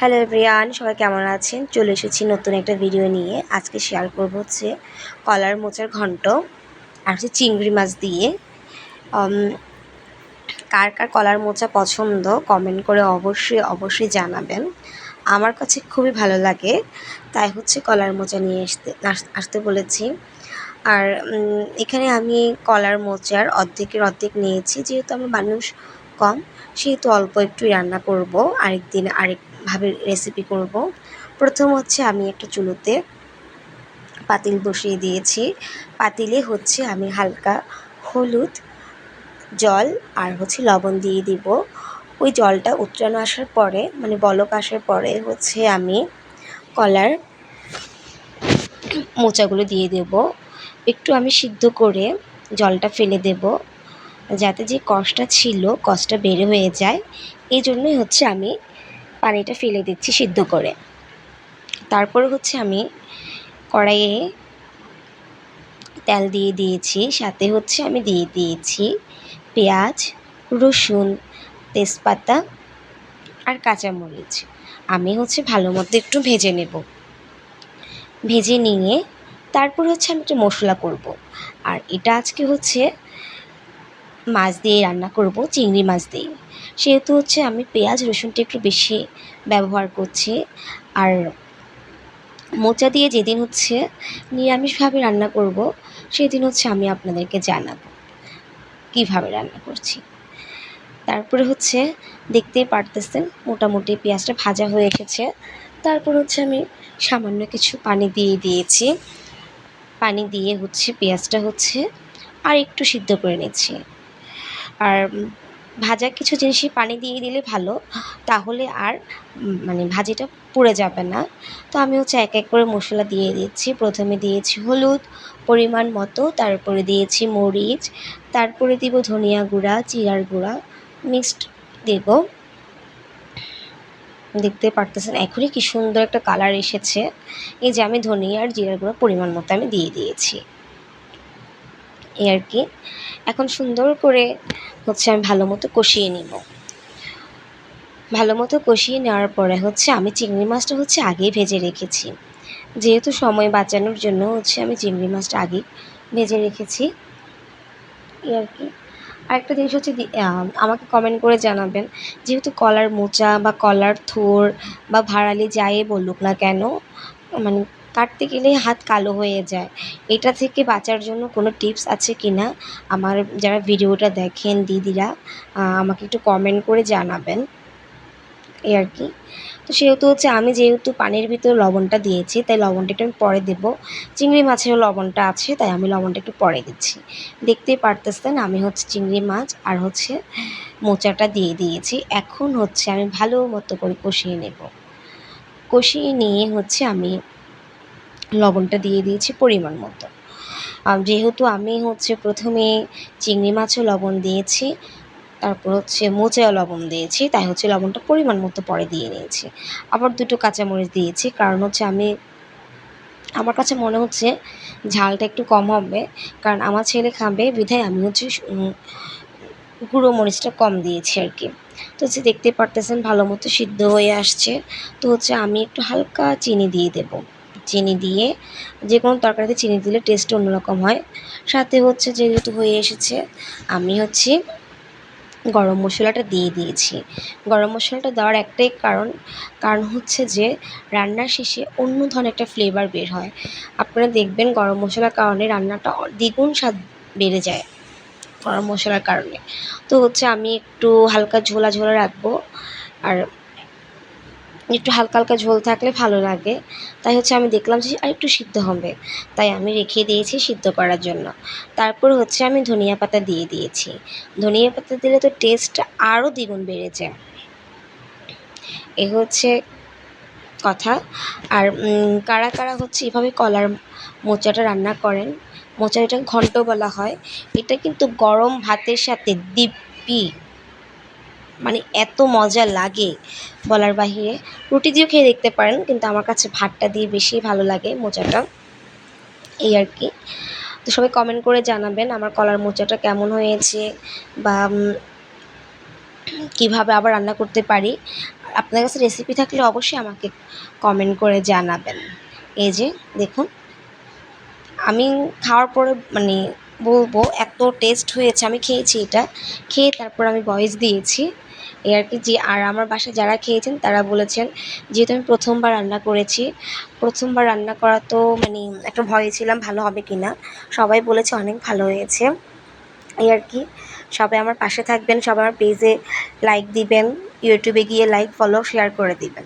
Hello everyone, সবাই কেমন আছেন? চলে এসেছি নতুন একটা ভিডিও নিয়ে। আজকে শেয়ার করব হচ্ছে কলার মোচার ঘন্ট আর হচ্ছে চিংড়ি মাছ দিয়ে। কার কার কলার মোচা পছন্দ কমেন্ট করে অবশ্যই অবশ্যই জানাবেন। আমার কাছে খুবই ভালো লাগে, তাই হচ্ছে কলার মোচা নিয়ে আসতে আসতে বলেছি। আর এখানে আমি কলার মোচার অর্ধেকের অর্ধেক নিয়েছি, যেহেতু আমার মানুষ কম, সেহেতু অল্প একটু রান্না করব, আরেকদিন আরেকভাবে রেসিপি করব। প্রথম হচ্ছে আমি একটা চুলোতে পাতিল বসিয়ে দিয়েছি। পাতিলে হচ্ছে আমি হালকা হলুদ জল আর হচ্ছে লবণ দিয়ে দিব। ওই জলটা উতরানো আসার পরে মানে বলক আসার পরে হচ্ছে আমি কলার মোচাগুলো দিয়ে দেব। একটু আমি সিদ্ধ করে জলটা ফেলে দেব। যাতে যে কষটা ছিল কষটা বের হয়ে যায় এই জন্যই হচ্ছে আমি পানিটা ফেলে দিচ্ছি সিদ্ধ করে। তারপরে হচ্ছে আমি কড়াইয়ে তেল দিয়ে দিয়েছি, সাথে হচ্ছে আমি দিয়ে দিয়েছি পেঁয়াজ, রসুন, তেজপাতা আর কাঁচামরিচ। আমি হচ্ছে ভালো মতো একটু ভেজে নেব। ভেজে নিয়ে তারপর হচ্ছে আমি একটু মশলা করব। আর এটা আজকে হচ্ছে মাছ দিয়ে রান্না করব, চিংড়ি মাছ দিয়ে। সেহেতু হচ্ছে আমি পেঁয়াজ, রসুনটা একটু বেশি ব্যবহার করছি। আর মোচা দিয়ে যেদিন হচ্ছে নিরামিষভাবে রান্না করব, সেদিন হচ্ছে আমি আপনাদেরকে জানাব কীভাবে রান্না করছি। তারপরে হচ্ছে দেখতেই পারতেছেন, মোটামুটি পেঁয়াজটা ভাজা হয়ে এসেছে। তারপর হচ্ছে আমি সামান্য কিছু পানি দিয়ে দিয়েছি। পানি দিয়ে হচ্ছে পেঁয়াজটা হচ্ছে আর একটু সিদ্ধ করে নিচ্ছি। আর ভাজা কিছু জিনিসই পানি দিয়ে দিলে ভালো, তাহলে আর মানে ভাজিটা পুড়ে যাবে না। তো আমি হচ্ছে এক এক করে মশলা দিয়ে দিচ্ছি। প্রথমে দিয়েছি হলুদ পরিমাণ মতো, তারপরে দিয়েছি মরিচ, তারপরে দিব ধনিয়া গুঁড়া, জিরার গুঁড়া, মিক্সড দেব। দেখতে পারতেছেন এখনই কি সুন্দর একটা কালার এসেছে। এই যে আমি ধনিয়া আর জিরার গুঁড়া পরিমাণ মতো আমি দিয়ে দিয়েছি। এই আর কি। এখন সুন্দর করে হচ্ছে আমি ভালো মতো কষিয়ে নিব। ভালো মতো কষিয়ে নেওয়ার পরে হচ্ছে আমি চিংড়ি মাছটা হচ্ছে আগেই ভেজে রেখেছি। যেহেতু সময় বাঁচানোর জন্য হচ্ছে আমি চিংড়ি মাছটা আগেই ভেজে রেখেছি। এই আর কি। আরেকটা জিনিস হচ্ছে আমাকে কমেন্ট করে জানাবেন, যেহেতু কলার মোচা বা কলার থোর বা ভাড়ালি যাই বলুক না কেন মানে কাটতে গেলে হাত কালো হয়ে যায়। এটা থেকে বাঁচার জন্য কোনো টিপস আছে কি না আমার যারা ভিডিওটা দেখেন দিদিরা আমাকে একটু কমেন্ট করে জানাবেন। এই আর কি। তো সেহেতু হচ্ছে আমি যেহেতু পানির ভিতরে লবণটা দিয়েছি, তাই লবণটা একটু আমি পরে দেব। চিংড়ি মাছেরও লবণটা আছে, তাই আমি লবণটা একটু পরে দিচ্ছি। দেখতেই পারতেছেন, আমি হচ্ছে চিংড়ি মাছ আর হচ্ছে মোচাটা দিয়ে দিয়েছি। এখন হচ্ছে আমি ভালো মতো করে কষিয়ে নেব। কষিয়ে নিয়ে হচ্ছে আমি লবণটা দিয়ে দিয়েছি পরিমাণ মতো। যেহেতু আমি হচ্ছে প্রথমে চিংড়ি মাছও লবণ দিয়েছি, তারপর হচ্ছে মোচাও লবণ দিয়েছি, তাই হচ্ছে লবণটা পরিমাণ মতো পরে দিয়ে নিয়েছি। আবার দুটো কাঁচামরিচ দিয়েছি, কারণ হচ্ছে আমি, আমার কাছে মনে হচ্ছে ঝালটা একটু কম হবে, কারণ আমার ছেলে খাবে, বিধায় আমি হচ্ছে গুঁড়ো মরিচটা কম দিয়েছি আর কি। তো হচ্ছে দেখতে পারতেছেন ভালো মতো সিদ্ধ হয়ে আসছে, তো হচ্ছে আমি একটু হালকা চিনি দিয়ে দেব। চিনি দিয়ে যে কোনো তরকারিতে চিনি দিলে টেস্ট অন্যরকম হয়। সাথে হচ্ছে যেহেতু হয়ে এসেছে, আমি হচ্ছে গরম মশলাটা দিয়ে দিয়েছি। গরম মশলাটা দেওয়ার একটাই কারণ কারণ হচ্ছে যে রান্নার শেষে অন্য ধরনের একটা ফ্লেভার বের হয়। আপনারা দেখবেন গরম মশলার কারণে রান্নাটা দ্বিগুণ স্বাদ বেড়ে যায় গরম মশলার কারণে। তো হচ্ছে আমি একটু হালকা ঝোলা ঝোলা রাখব, আর একটু হালকা হালকা ঝোল থাকলে ভালো লাগে। তাই হচ্ছে আমি দেখলাম যে আর একটু সিদ্ধ হবে। তাই আমি রেখে দিয়েছি সিদ্ধ করার জন্য। তারপর হচ্ছে আমি ধনিয়া পাতা দিয়ে দিয়েছি। ধনিয়া পাতা দিলে তো টেস্ট আরও দ্বিগুণ বেড়ে যায়। এ হচ্ছে কথা। আর কারা কারা হচ্ছে এভাবে কলার মোচাটা রান্না করেন মোচা এটা ঘন্ট বলা হয়, এটা কিন্তু গরম ভাতের সাথে দিব্যি মানে এত মজা লাগে বলার বাহিরে। রুটি দিয়েও খেয়ে দেখতে পারেন, কিন্তু আমার কাছে ভাতটা দিয়ে বেশি ভালো লাগে মোচাটা। এই আর কি। তো সবাই কমেন্ট করে জানাবেন আমার কলার মোচাটা কেমন হয়েছে বা কীভাবে আবার রান্না করতে পারি। আপনার কাছে রেসিপি থাকলে অবশ্যই আমাকে কমেন্ট করে জানাবেন। এই যে, দেখুন। আমি খাওয়ার পরে মানে বলব, এত টেস্ট হয়েছে, আমি খেয়েছি এটা। খেয়ে তারপর আমি ভয়েস দিয়েছি। এই আর কি যে আর আমার বাসায় যারা খেয়েছেন তারা বলেছেন, যেহেতু আমি প্রথমবার রান্না করেছি, প্রথমবার রান্না করা তো মানে একটা ভয়ে ছিলাম ভালো হবে কি না। সবাই বলেছে অনেক ভালো হয়েছে। এই আর কি সবাই আমার পাশে থাকবেন, সবাই আমার পেজে লাইক দিবেন ইউটিউবে গিয়ে লাইক ফলো শেয়ার করে দিবেন।